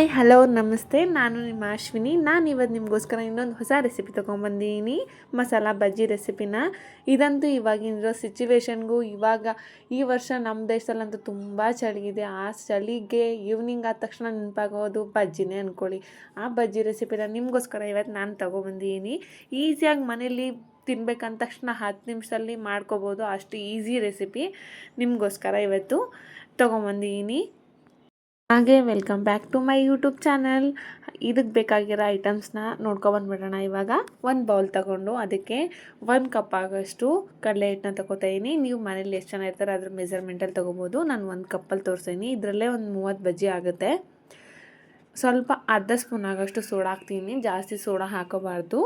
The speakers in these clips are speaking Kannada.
ಹಾಯ್ ಹಲೋ ನಮಸ್ತೆ. ನಾನು ನಿಮ್ಮ ಅಶ್ವಿನಿ. ನಾನು ಇವತ್ತು ನಿಮಗೋಸ್ಕರ ಇನ್ನೊಂದು ಹೊಸ ರೆಸಿಪಿ ತೊಗೊಂಬಂದಿದ್ದೀನಿ. ಮಸಾಲ ಬಜ್ಜಿ ರೆಸಿಪಿನ ಇದಂತೂ ಇವಾಗಿರೋ ಸಿಚುವೇಶನ್ಗೂ ಇವಾಗ ಈ ವರ್ಷ ನಮ್ಮ ದೇಶದಲ್ಲಂತೂ ತುಂಬ ಚಳಿ ಇದೆ ಆ ಚಳಿಗೆ ಈವ್ನಿಂಗ್ ಆದ ತಕ್ಷಣ ನೆನಪಾಗೋದು ಬಜ್ಜಿನೇ ಅಂದ್ಕೊಳ್ಳಿ ಆ ಬಜ್ಜಿ ರೆಸಿಪಿನ ನಿಮಗೋಸ್ಕರ ಇವತ್ತು ನಾನು ತೊಗೊಬಂದಿದ್ದೀನಿ. ಈಸಿಯಾಗಿ ಮನೇಲಿ ತಿನ್ಬೇಕಂದ ತಕ್ಷಣ ಹತ್ತು ನಿಮಿಷದಲ್ಲಿ ಮಾಡ್ಕೋಬೋದು. ಅಷ್ಟು ಈಸಿ ರೆಸಿಪಿ ನಿಮಗೋಸ್ಕರ ಇವತ್ತು ತೊಗೊಂಬಂದಿದ್ದೀನಿ. ಹಾಗೆ welcome back to my YouTube channel ಇದಕ್ಕೆ ಬೇಕಾಗಿರೋ ಐಟಮ್ಸ್ನ ನೋಡ್ಕೊಬಂದ್ಬಿಡೋಣ ಇವಾಗ. ಒಂದು ಬೌಲ್ ತಗೊಂಡು ಅದಕ್ಕೆ ಒಂದು ಕಪ್ ಆಗೋಷ್ಟು ಕಡಲೆ ಹಿಟ್ಟನ್ನ ತಗೋತಾಯಿನಿ ನೀವು ಮನೇಲಿ ಎಷ್ಟು ಜನ ಇರ್ತಾರೆ ಅದ್ರ ಮೆಜರ್ಮೆಂಟಲ್ಲಿ ತೊಗೋಬೋದು. ನಾನು ಒಂದು ಕಪ್ಪಲ್ಲಿ ತೋರಿಸ್ತೀನಿ ಇದರಲ್ಲೇ ಒಂದು ಮೂವತ್ತು ಬಜ್ಜಿ ಆಗುತ್ತೆ. ಸ್ವಲ್ಪ ಅರ್ಧ ಸ್ಪೂನ್ ಆಗೋಷ್ಟು ಸೋಡಾ ಹಾಕ್ತೀನಿ. ಜಾಸ್ತಿ ಸೋಡಾ ಹಾಕೋಬಾರ್ದು.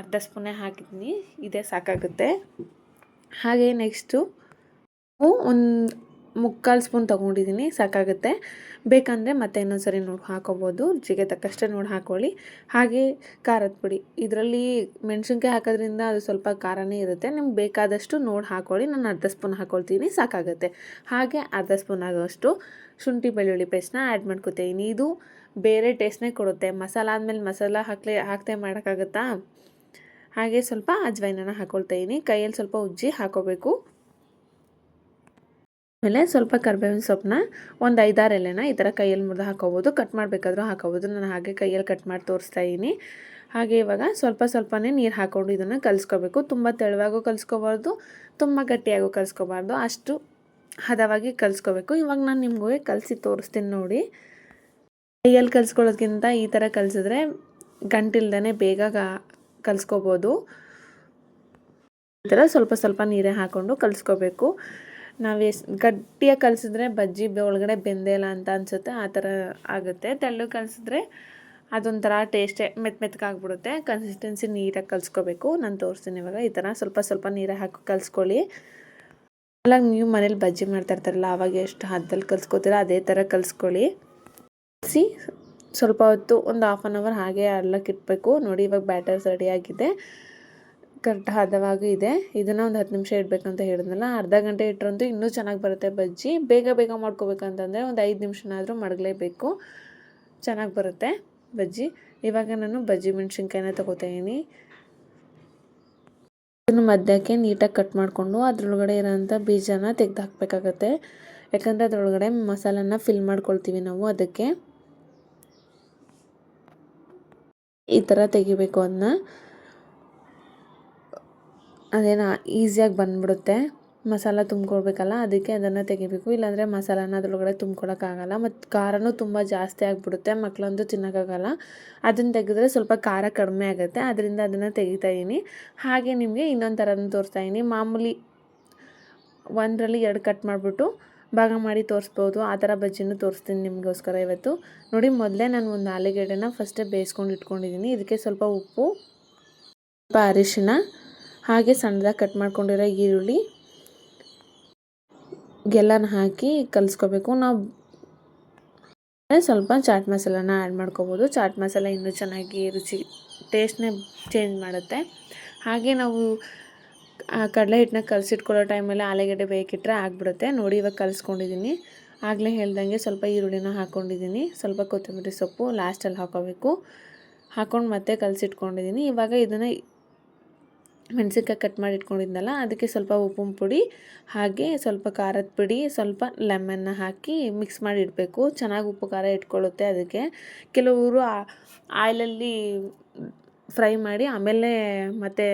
ಅರ್ಧ ಸ್ಪೂನೇ ಹಾಕಿದ್ದೀನಿ ಇದೇ ಸಾಕಾಗುತ್ತೆ. ಹಾಗೆ ನೆಕ್ಸ್ಟು ಒಂದು ಮುಕ್ಕಾಲು ಸ್ಪೂನ್ ತೊಗೊಂಡಿದ್ದೀನಿ, ಸಾಕಾಗುತ್ತೆ. ಬೇಕಂದರೆ ಮತ್ತೆ ಇನ್ನೊಂದು ಸರಿ ನೋಡಿ ಹಾಕೋಬೋದು. ರುಚಿಗೆ ತಕ್ಕಷ್ಟೇ ನೋಡಿ ಹಾಕೊಳ್ಳಿ. ಹಾಗೆ ಖಾರದ ಪುಡಿ. ಇದರಲ್ಲಿ ಮೆಣಸಿನ್ಕಾಯಿ ಹಾಕೋದ್ರಿಂದ ಅದು ಸ್ವಲ್ಪ ಖಾರನೇ ಇರುತ್ತೆ. ನಿಮ್ಗೆ ಬೇಕಾದಷ್ಟು ನೋಡಿ ಹಾಕೊಳ್ಳಿ. ನಾನು ಅರ್ಧ ಸ್ಪೂನ್ ಹಾಕೊಳ್ತೀನಿ, ಸಾಕಾಗುತ್ತೆ. ಹಾಗೆ ಅರ್ಧ ಸ್ಪೂನ್ ಆಗೋಷ್ಟು ಶುಂಠಿ ಬೆಳ್ಳುಳ್ಳಿ ಪೇಸ್ಟ್ನ ಆ್ಯಡ್ ಮಾಡ್ಕೊತೀನಿ. ಇದು ಬೇರೆ ಟೇಸ್ಟ್ನೇ ಕೊಡುತ್ತೆ. ಮಸಾಲ ಆದಮೇಲೆ ಮಸಾಲ ಹಾಕ್ಲೇ ಹಾಕ್ತೇ ಮಾಡೋಕ್ಕಾಗತ್ತಾ? ಹಾಗೆ ಸ್ವಲ್ಪ ಅಜ್ವೈನನ್ನು ಹಾಕ್ಕೊಳ್ತಾ ಇದ್ದೀನಿ ಕೈಯಲ್ಲಿ ಸ್ವಲ್ಪ ಉಜ್ಜಿ ಹಾಕೋಬೇಕು. ಆಮೇಲೆ ಸ್ವಲ್ಪ ಕರ್ಬೇವಿನ ಸೊಪ್ಪನ್ನ ಒಂದು ಐದಾರು ಎಲೆನ ಈ ಥರ ಕೈಯಲ್ಲಿ ಮುರಿದು ಹಾಕೋಬೋದು. ಕಟ್ ಮಾಡಬೇಕಾದ್ರೂ ಹಾಕೋಬೋದು. ನಾನು ಹಾಗೆ ಕೈಯಲ್ಲಿ ಕಟ್ ಮಾಡಿ ತೋರಿಸ್ತಾ ಇದ್ದೀನಿ. ಹಾಗೆ ಇವಾಗ ಸ್ವಲ್ಪ ಸ್ವಲ್ಪನೇ ನೀರು ಹಾಕ್ಕೊಂಡು ಇದನ್ನು ಕಲಿಸ್ಕೋಬೇಕು. ತುಂಬ ತೆಳುವಾಗೂ ಕಲಿಸ್ಕೋಬಾರ್ದು, ತುಂಬ ಗಟ್ಟಿಯಾಗೂ ಕಲಿಸ್ಕೋಬಾರ್ದು. ಅಷ್ಟು ಹದವಾಗಿ ಕಲಿಸ್ಕೋಬೇಕು. ಇವಾಗ ನಾನು ನಿಮಗೂ ಕಲಸಿ ತೋರಿಸ್ತೀನಿ ನೋಡಿ. ಕೈಯಲ್ಲಿ ಕಲಿಸ್ಕೊಳ್ಳೋದ್ಕಿಂತ ಈ ಥರ ಕಲಿಸಿದ್ರೆ ಗಂಟಿಲ್ದೇ ಬೇಗ ಕಲಿಸ್ಕೋಬೋದು. ಈ ಥರ ಸ್ವಲ್ಪ ಸ್ವಲ್ಪ ನೀರೇ ಹಾಕ್ಕೊಂಡು ಕಲಿಸ್ಕೋಬೇಕು. ನಾವು ಎಷ್ಟು ಗಟ್ಟಿಯಾಗಿ ಕಲಿಸಿದ್ರೆ ಬಜ್ಜಿ ಒಳಗಡೆ ಬೆಂದೇ ಇಲ್ಲ ಅಂತ ಅನಿಸುತ್ತೆ, ಆ ಥರ ಆಗುತ್ತೆ. ತೆಳ್ಳು ಕಲಿಸಿದ್ರೆ ಅದೊಂಥರ ಟೇಸ್ಟೇ ಮೆತ್ತ ಮೆತ್ತಗಾಗ್ಬಿಡುತ್ತೆ ಕನ್ಸಿಸ್ಟೆನ್ಸಿ ನೀರಾಗಿ ಕಲಿಸ್ಕೋಬೇಕು. ನಾನು ತೋರಿಸ್ತೀನಿ ಇವಾಗ ಈ ಥರ. ಸ್ವಲ್ಪ ಸ್ವಲ್ಪ ನೀರಾಗಿ ಹಾಕಿ ಕಲಿಸ್ಕೊಳ್ಳಿ. ಅಲ್ಲ ನೀವು ಮನೇಲಿ ಬಜ್ಜಿ ಮಾಡ್ತಾ ಇರ್ತಾರಲ್ಲ, ಆವಾಗ ಎಷ್ಟು ಹದ್ದಲ್ಲಿ ಕಲಿಸ್ಕೋತೀರ ಅದೇ ಥರ ಕಲಿಸ್ಕೊಳ್ಳಿ. ಕಲಿಸಿ ಸ್ವಲ್ಪ ಹೊತ್ತು ಒಂದು ಹಾಫ್ ಆನ್ ಅವರ್ ಹಾಗೆ ಅಲ್ಲಕ್ಕೆ ಇಟ್ಬೇಕು. ನೋಡಿ ಇವಾಗ ಬ್ಯಾಟರ್ಸ್ ರೆಡಿಯಾಗಿದೆ ಕರೆಕ್ಟ್ ಹದವಾಗಿ ಇದೆ. ಇದನ್ನು ಒಂದು ಹತ್ತು ನಿಮಿಷ ಇಡಬೇಕಂತ ಹೇಳಿದ್ನಲ್ಲ, ಅರ್ಧ ಗಂಟೆ ಇಟ್ಟರಂತೂ ಇನ್ನೂ ಚೆನ್ನಾಗಿ ಬರುತ್ತೆ ಬಜ್ಜಿ. ಬೇಗ ಬೇಗ ಮಾಡ್ಕೋಬೇಕಂತಂದರೆ ಒಂದು ಐದು ನಿಮಿಷನಾದರೂ ಮಡಗಲೇಬೇಕು ಚೆನ್ನಾಗಿ ಬರುತ್ತೆ ಬಜ್ಜಿ. ಇವಾಗ ನಾನು ಬಜ್ಜಿ ಮೆಣಸಿನ್ಕಾಯಿನ ತೊಗೋತಾಯಿದ್ದೀನಿ ಇದನ್ನು ಮಧ್ಯಕ್ಕೆ ನೀಟಾಗಿ ಕಟ್ ಮಾಡಿಕೊಂಡು ಅದರೊಳಗಡೆ ಇರೋಂಥ ಬೀಜನ ತೆಗೆದು ಹಾಕಬೇಕಾಗತ್ತೆ. ಯಾಕಂದರೆ ಅದರೊಳಗಡೆ ಮಸಾಲನ ಫಿಲ್ ಮಾಡ್ಕೊಳ್ತೀವಿ ನಾವು ಅದಕ್ಕೆ. ಈ ಥರ ತೆಗಿಬೇಕು ಅದನ್ನ ಅದೇನೋ ಈಸಿಯಾಗಿ ಬಂದ್ಬಿಡುತ್ತೆ. ಮಸಾಲ ತುಂಬ್ಕೊಳ್ಬೇಕಲ್ಲ, ಅದಕ್ಕೆ ಅದನ್ನು ತೆಗಿಬೇಕು. ಇಲ್ಲಾಂದರೆ ಮಸಾಲಾನ ಅದರೊಳಗಡೆ ತುಂಬ್ಕೊಳಕ್ಕಾಗಲ್ಲ. ಮತ್ತು ಖಾರನೂ ತುಂಬ ಜಾಸ್ತಿ ಆಗಿಬಿಡುತ್ತೆ. ಮಕ್ಕಳಂತೂ ತಿನ್ನೋಕ್ಕಾಗಲ್ಲ. ಅದನ್ನು ತೆಗೆದ್ರೆ ಸ್ವಲ್ಪ ಖಾರ ಕಡಿಮೆ ಆಗುತ್ತೆ. ಅದರಿಂದ ಅದನ್ನು ತೆಗಿತಾಯಿದ್ದೀನಿ ಹಾಗೆ ನಿಮಗೆ ಇನ್ನೊಂದು ಥರನೂ ತೋರಿಸ್ತಾಯಿದ್ದೀನಿ ಮಾಮೂಲಿ ಒಂದರಲ್ಲಿ ಎರಡು ಕಟ್ ಮಾಡಿಬಿಟ್ಟು ಭಾಗ ಮಾಡಿ ತೋರಿಸ್ಬೋದು. ಆ ಥರ ಬಜ್ಜಿನೂ ತೋರಿಸ್ತೀನಿ ನಿಮಗೋಸ್ಕರ ಇವತ್ತು. ನೋಡಿ, ಮೊದಲೇ ನಾನು ಒಂದು ಆಲೂಗೆಡ್ಡೆನ ಫಸ್ಟೇ ಬೇಯಿಸ್ಕೊಂಡು ಇಟ್ಕೊಂಡಿದ್ದೀನಿ ಇದಕ್ಕೆ ಸ್ವಲ್ಪ ಉಪ್ಪು, ಸ್ವಲ್ಪ ಅರಿಶಿನ ಹಾಗೆ ಸಣ್ಣದಾಗಿ ಕಟ್ ಮಾಡ್ಕೊಂಡಿರೋ ಈರುಳ್ಳಿ ಗೆಲ್ಲನ ಹಾಕಿ ಕಲಿಸ್ಕೋಬೇಕು. ನಾವು ಸ್ವಲ್ಪ ಚಾಟ್ ಮಸಾಲಾನ ಆ್ಯಡ್ ಮಾಡ್ಕೋಬೋದು. ಚಾಟ್ ಮಸಾಲ ಇನ್ನೂ ಚೆನ್ನಾಗಿ ರುಚಿ, ಟೇಸ್ಟ್ನೇ ಚೇಂಜ್ ಮಾಡುತ್ತೆ. ಹಾಗೆ ನಾವು ಕಡಲೆ ಹಿಟ್ಟನ್ನ ಕಲಸಿಟ್ಕೊಳ್ಳೋ ಟೈಮಲ್ಲಿ ಆಲೂಗಡ್ಡೆ ಬೇಕಿಟ್ಟರೆ ಆಗಿಬಿಡುತ್ತೆ. ನೋಡಿ, ಇವಾಗ ಕಲಿಸ್ಕೊಂಡಿದ್ದೀನಿ ಆಗಲೇ ಹೇಳ್ದಂಗೆ ಸ್ವಲ್ಪ ಈರುಳ್ಳಿನ ಹಾಕ್ಕೊಂಡಿದ್ದೀನಿ ಸ್ವಲ್ಪ ಕೊತ್ತಂಬರಿ ಸೊಪ್ಪು ಲಾಸ್ಟಲ್ಲಿ ಹಾಕೋಬೇಕು. ಹಾಕ್ಕೊಂಡು ಮತ್ತೆ ಕಲಸಿಟ್ಕೊಂಡಿದ್ದೀನಿ ಇವಾಗ ಇದನ್ನು ಮೆಣಸಿನ್ಕಾಯಿ ಕಟ್ ಮಾಡಿ ಇಟ್ಕೊಂಡಿದ್ನಲ್ಲ, ಅದಕ್ಕೆ ಸ್ವಲ್ಪ ಉಪ್ಪಿನ ಪುಡಿ, ಹಾಗೆ ಸ್ವಲ್ಪ ಖಾರದ ಪುಡಿ, ಸ್ವಲ್ಪ ಲೆಮನ್ನ ಹಾಕಿ ಮಿಕ್ಸ್ ಮಾಡಿ ಇಡಬೇಕು. ಚೆನ್ನಾಗಿ ಉಪ್ಪು ಖಾರ ಇಟ್ಕೊಳ್ಳುತ್ತೆ ಅದಕ್ಕೆ. ಕೆಲವರು ಆಯಿಲಲ್ಲಿ ಫ್ರೈ ಮಾಡಿ ಆಮೇಲೆ ಮತ್ತೆ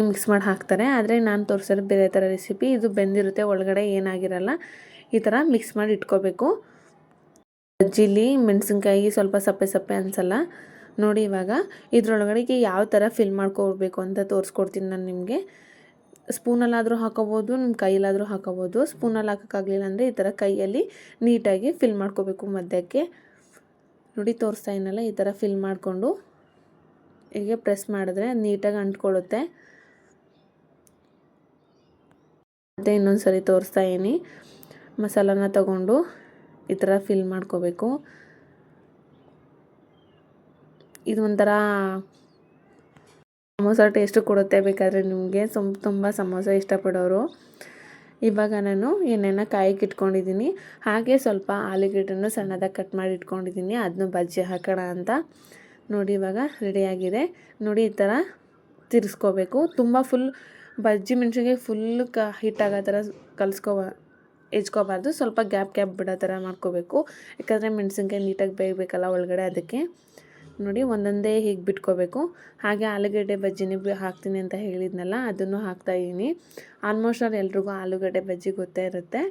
ಮಿಕ್ಸ್ ಮಾಡಿ ಹಾಕ್ತಾರೆ. ಆದರೆ ನಾನು ತೋರಿಸೋದು ಬೇರೆ ಥರ ರೆಸಿಪಿ ಇದು ಬೆಂದಿರುತ್ತೆ, ಒಳಗಡೆ ಏನಾಗಿರಲ್ಲ, ಈ ಥರ ಮಿಕ್ಸ್ ಮಾಡಿ ಇಟ್ಕೋಬೇಕು. ಬಜ್ಜಿಲಿ ಮೆಣಸಿನ್ಕಾಯಿ ಸ್ವಲ್ಪ ಸಪ್ಪೆ ಸಪ್ಪೆ ಅನಿಸಲ್ಲ. ನೋಡಿ ಇವಾಗ ಇದರೊಳಗಡೆಗೆ ಯಾವ ಥರ ಫಿಲ್ ಮಾಡ್ಕೋಬೇಕು ಅಂತ ತೋರಿಸ್ಕೊಡ್ತೀನಿ ನಾನು ನಿಮಗೆ. ಸ್ಪೂನಲ್ಲಾದರೂ ಹಾಕೋಬೋದು ನಿಮ್ಮ ಕೈಯಲ್ಲಾದರೂ ಹಾಕೋಬೋದು. ಸ್ಪೂನಲ್ಲಿ ಹಾಕೋಕ್ಕಾಗಲಿಲ್ಲ ಅಂದರೆ ಈ ಥರ ಕೈಯಲ್ಲಿ ನೀಟಾಗಿ ಫಿಲ್ ಮಾಡ್ಕೋಬೇಕು ಮಧ್ಯಕ್ಕೆ. ನೋಡಿ ತೋರಿಸ್ತಾ ಇನ್ನಲ್ಲ ಈ ಥರ ಫಿಲ್ ಮಾಡಿಕೊಂಡು ಹೀಗೆ ಪ್ರೆಸ್ ಮಾಡಿದ್ರೆ ನೀಟಾಗಿ ಅಂಟ್ಕೊಳ್ಳುತ್ತೆ. ಮತ್ತು ಇನ್ನೊಂದು ಸರಿ ತೋರಿಸ್ತಾ ಇದ್ದೀನಿ. ಮಸಾಲಾನ ತಗೊಂಡು ಈ ಥರ ಫಿಲ್ ಮಾಡ್ಕೋಬೇಕು. ಇದು ಒಂಥರ ಸಮೋಸ ಟೇಸ್ಟು ಕೊಡುತ್ತೆ ಬೇಕಾದರೆ ನಿಮಗೆ. ಸುಮ್ ತುಂಬ ಸಮೋಸ ಇಷ್ಟಪಡೋರು. ಇವಾಗ ನಾನು ಏನೇನೋ ಕಾಯಕ್ಕೆ ಇಟ್ಕೊಂಡಿದ್ದೀನಿ. ಹಾಗೆ ಸ್ವಲ್ಪ ಆಲೂಗೆಡ್ಡೆನೂ ಸಣ್ಣದಾಗಿ ಕಟ್ ಮಾಡಿ ಇಟ್ಕೊಂಡಿದ್ದೀನಿ. ಅದನ್ನು ಬಜ್ಜಿ ಹಾಕೋಣ ಅಂತ. ನೋಡಿ ಇವಾಗ ರೆಡಿಯಾಗಿದೆ. ನೋಡಿ ಈ ಥರ ತಿರ್ಸ್ಕೋಬೇಕು. ತುಂಬ ಫುಲ್ ಬಜ್ಜಿ ಮೆಣಸಿಗೆ ಫುಲ್ ಕ ಹಿಟ್ಟಾಗೋ ಥರ ಕಲಿಸ್ಕೋ ಹೆಚ್ಕೋಬಾರ್ದು. ಸ್ವಲ್ಪ ಗ್ಯಾಪ್ ಗ್ಯಾಪ್ ಬಿಡೋ ಥರ ಮಾಡ್ಕೋಬೇಕು. ಯಾಕಂದರೆ ಮೆಣಸಿನ್ಕಾಯಿ ನೀಟಾಗಿ ಬೇಯಬೇಕಲ್ಲ ಒಳಗಡೆ ಅದಕ್ಕೆ. ನೋಡಿ ಒಂದೊಂದೇ ಹೀಗೆ ಬಿಟ್ಕೋಬೇಕು. ಹಾಗೆ ಆಲೂಗಡ್ಡೆ ಬಜ್ಜಿನೇ ಹಾಕ್ತೀನಿ ಅಂತ ಹೇಳಿದ್ನಲ್ಲ, ಅದನ್ನು ಹಾಕ್ತಾಯಿದ್ದೀನಿ ಆಲ್ಮೋಸ್ಟ್ ಅವ್ರು ಎಲ್ರಿಗೂ ಆಲೂಗಡ್ಡೆ ಬಜ್ಜಿ ಗೊತ್ತೇ ಇರುತ್ತೆ.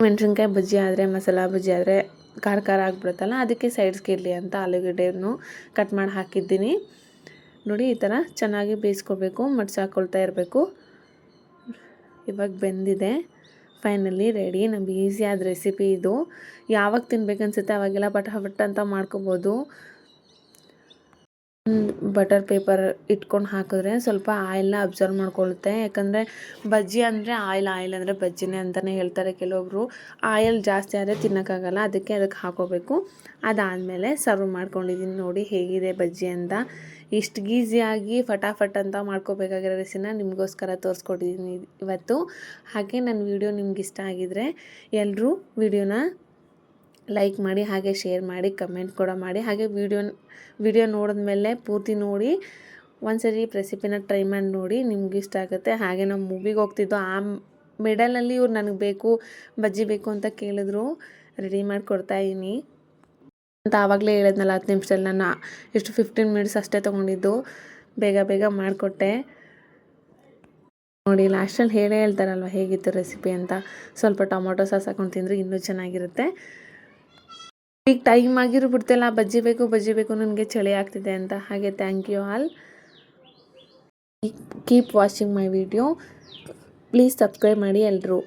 ಮೆಣಸಿನ್ಕಾಯಿ ಬಜ್ಜಿ ಆದರೆ, ಮಸಾಲ ಬಜ್ಜಿ ಆದರೆ ಖಾರ ಖಾರ ಆಗಿಬಿಡುತ್ತಲ್ಲ, ಅದಕ್ಕೆ ಸೈಡ್ಸ್ಗೆ ಇರಲಿ ಅಂತ ಆಲೂಗಡ್ಡೆಯನ್ನು ಕಟ್ ಮಾಡಿ ಹಾಕಿದ್ದೀನಿ. ನೋಡಿ ಈ ಥರ ಚೆನ್ನಾಗಿ ಬೇಯಿಸ್ಕೋಬೇಕು ಮಡ್ಸಾಕೊಳ್ತಾ ಇರಬೇಕು. ಇವಾಗ ಬೆಂದಿದೆ. Finally ready. ನಮ್ಗೆ ಆದ ರೆಸಿಪಿ ಇದು. ಯಾವಾಗ ತಿನ್ಬೇಕನ್ಸುತ್ತೆ ಅವಾಗೆಲ್ಲ ಬಟ್ ಹಟ್ ಅಂತ ಮಾಡ್ಕೋಬೋದು. ಬಟರ್ ಪೇಪರ್ ಇಟ್ಕೊಂಡು ಹಾಕಿದ್ರೆ ಸ್ವಲ್ಪ ಆಯಿಲ್ನ ಅಬ್ಸರ್ವ್ ಮಾಡ್ಕೊಳ್ಳುತ್ತೆ. ಯಾಕಂದರೆ ಬಜ್ಜಿ ಅಂದರೆ ಆಯಿಲ್ ಆಯಿಲ್ ಅಂದರೆ ಬಜ್ಜಿನೇ ಅಂತಲೇ ಹೇಳ್ತಾರೆ ಕೆಲವೊಬ್ಬರು ಆಯಿಲ್ ಜಾಸ್ತಿ ಆದರೆ ತಿನ್ನೋಕ್ಕಾಗಲ್ಲ, ಅದಕ್ಕೆ ಅದಕ್ಕೆ ಹಾಕೋಬೇಕು ಅದಾದಮೇಲೆ ಸರ್ವ್ ಮಾಡ್ಕೊಂಡಿದ್ದೀನಿ ನೋಡಿ ಹೇಗಿದೆ ಬಜ್ಜಿ ಅಂತ. ಇಷ್ಟು ಈಸಿಯಾಗಿ ಫಟಾಫಟ್ ಅಂತ ಮಾಡ್ಕೋಬೇಕಾಗಿರೋ ರೆಸಿನ ನಿಮಗೋಸ್ಕರ ತೋರಿಸ್ಕೊಟ್ಟಿದ್ದೀನಿ ಇವತ್ತು. ಹಾಗೆ ನನ್ನ ವಿಡಿಯೋ ನಿಮ್ಗೆ ಇಷ್ಟ ಆಗಿದರೆ ಎಲ್ಲರೂ ವಿಡಿಯೋನ ಲೈಕ್ ಮಾಡಿ, ಹಾಗೆ ಶೇರ್ ಮಾಡಿ, ಕಮೆಂಟ್ ಕೂಡ ಮಾಡಿ. ಹಾಗೆ ವಿಡಿಯೋ ವಿಡಿಯೋ ನೋಡಿದ್ಮೇಲೆ ಪೂರ್ತಿ ನೋಡಿ, ಒಂದ್ಸರಿ ರೆಸಿಪಿನ ಟ್ರೈ ಮಾಡಿ ನೋಡಿ ನಿಮ್ಗೆ ಇಷ್ಟ ಆಗುತ್ತೆ. ಹಾಗೆ ನಾವು ಮೂವಿಗೆ ಹೋಗ್ತಿದ್ದೋ ಆ ಮಿಡಲಲ್ಲಿ ಇವ್ರು ನನಗೆ ಬೇಕು, ಬಜ್ಜಿ ಬೇಕು ಅಂತ ಕೇಳಿದ್ರು, ರೆಡಿ ಮಾಡಿ ಕೊಡ್ತಾಯಿದ್ದೀನಿ ಅಂತ ಆವಾಗಲೇ ಹೇಳಿದ್ನಲ್ಲ ಹತ್ತು ನಿಮಿಷದಲ್ಲಿ ನಾನು ಎಷ್ಟು ಫಿಫ್ಟೀನ್ ಮಿನಿಟ್ಸ್ ಅಷ್ಟೇ ತೊಗೊಂಡಿದ್ದು. ಬೇಗ ಬೇಗ ಮಾಡಿಕೊಟ್ಟೆ. ನೋಡಿ ಲಾಸ್ಟಲ್ಲಿ ಹೇಳೇ ಹೇಳ್ತಾರಲ್ವ ಹೇಗಿತ್ತು ರೆಸಿಪಿ ಅಂತ. ಸ್ವಲ್ಪ ಟೊಮೊಟೊ ಸಾಸ್ ಹಾಕೊಂಡು ತಿಂದರೆ ಇನ್ನೂ ಚೆನ್ನಾಗಿರುತ್ತೆ. ಈಗ ಟೈಮ್ ಆಗಿರೋ ಬಿಡ್ತಿಲ್ಲ, ಬಜ್ಜಿ ಬೇಕು ಬಜ್ಜಿ ಬೇಕು, ನನಗೆ ಚಳಿ ಆಗ್ತಿದೆ ಅಂತ. ಹಾಗೆ thank you all keep watching my video please subscribe ಮಾಡಿ ಎಲ್ಲರೂ